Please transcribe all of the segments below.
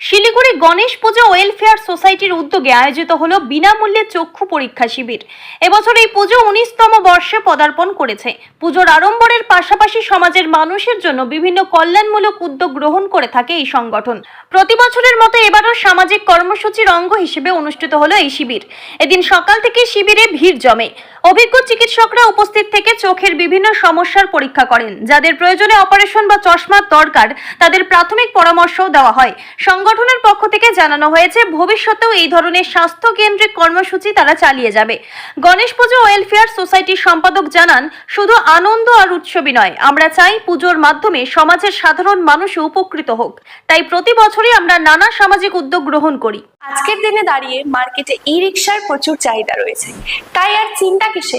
শিলিগুড়ি গণেশ পুজো welfare সোসাইটির উদ্যোগে আয়োজিত হলো বিনামূল্যে চক্ষু পরীক্ষা শিবির। এবছর এই পুজো উনিশতম বর্ষে পদার্পণ করেছে। পুজোর আড়ম্বরের পাশাপাশি সমাজের মানুষের জন্য বিভিন্ন কল্যাণমূলক উদ্যোগ গ্রহণ করে থাকে এই সংগঠন। প্রতি বছরের মতো এবারও সামাজিক কর্মসূচির অঙ্গ হিসেবে অনুষ্ঠিত হলো এই শিবির। এদিন সকাল থেকে শিবিরে ভিড় জমে। অভিজ্ঞ চিকিৎসকরা উপস্থিত থেকে চোখের বিভিন্ন সমস্যার পরীক্ষা করেন। যাদের প্রয়োজনে অপারেশন বা চশমার দরকার, তাদের প্রাথমিক পরামর্শও দেওয়া হয়। সংগঠনের পক্ষ থেকে জানানো হয়েছে, ভবিষ্যতেও এই ধরনের স্বাস্থ্য কেন্দ্রিক কর্মসূচি তারা চালিয়ে যাবে। গণেশ পুজো ওয়েলফেয়ার সোসাইটির সম্পাদক জানান, শুধু আনন্দ আর উৎসবই নয়, আমরা চাই পুজোর মাধ্যমে সমাজের সাধারণ মানুষ উপকৃত হোক। তাই প্রতি বছরই আমরা নানা সামাজিক উদ্যোগ গ্রহণ করি। আজকের দিনে দাঁড়িয়ে মার্কেটে ই রিক্সার প্রচুর চাহিদা রয়েছে। তাই আর চিন্তা কিসে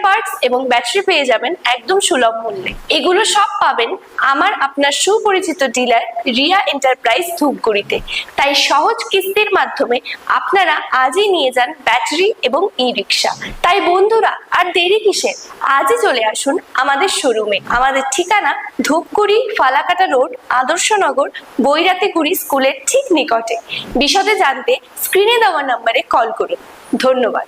পার্টস এবং ব্যাটারি পেয়ে যাবেন একদম সুলভ মূল্যে। এগুলো সব পাবেন আমার আপনার সুপরিচিত ডিলার রিয়া এন্টারপ্রাইজ ধূপগুড়িতে। তাই সহজ কিস্তির মাধ্যমে আপনারা আজই নিয়ে যান ব্যাটারি এবং ই রিক্সা তাই বন্ধুরা, আর দেরি কিসের আজই চলে আসুন আমাদের শোরুমে আমাদের ঠিকানা ধূপগুড়ি ফালাকাটা রোড আদর্শনগর বৈরাতিগুড়ি স্কুলের ঠিক নিকটে। বিশদে জানতে স্ক্রিনে দেওয়া নম্বরে কল করুন। ধন্যবাদ।